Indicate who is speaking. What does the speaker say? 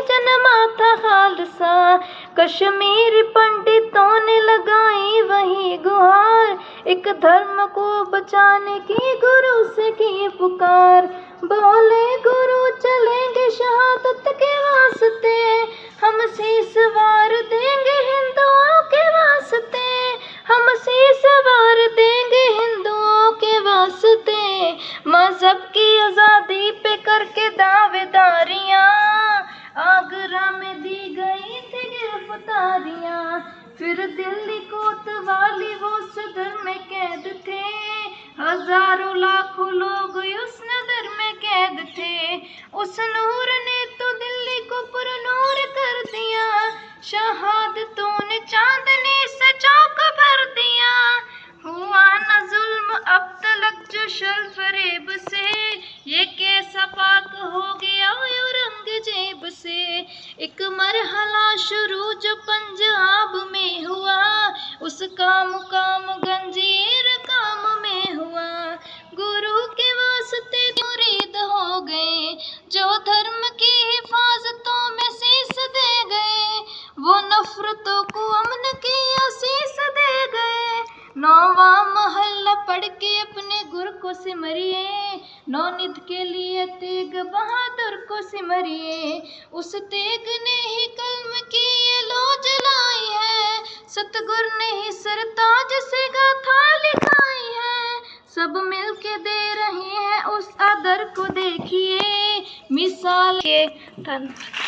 Speaker 1: जन्मा था खालसा, कश्मीरी पंडितों ने लगाई वही गुहार। एक धर्म को बचाने की गुरु से की पुकार। बोले, गुरु, चलेंगे शहादत के वास्ते। हम शीस वार देंगे हिंदुओं के वास्ते। हम शीस वार देंगे हिंदुओं के वास्ते। मज़हब की आज़ादी पे करके दावेदारियाँ फिर दिल्ली कोतवाली वो सदर में कैद थे। हज़ारों लाखों लोग उस नदर में कैद थे। उस नूर ने तो दिल्ली को पुरनूर कर दिया। शहादतों ने चांदनी से चौक भर दिया। हुआ न जुल्म अब तलक जो शल फरेब से। ये कैसा पाक हो गया औरंगज़ेब से। एक मरहला शुरू जो पंजाब उसका मुकाम गंजीर काम में हुआ। गुरु के वास्ते मुरीद हो गए, जो धर्म की हिफाजतों में शीस दे गए। वो नफरतों को अमन की आशीष दे गए। नौवा महल्ला पढ़ के अपने गुरु को सिमरिए। नौनिध के लिए तेग बहादुर को सिमरिए। उस तेग ने ही कलम की ये लो जलाई है सतगुर ने सरताज से गाथा लिखाई है। सब मिल के दे रहे हैं उस आदर को देखिए, मिसाल के धन्यवाद।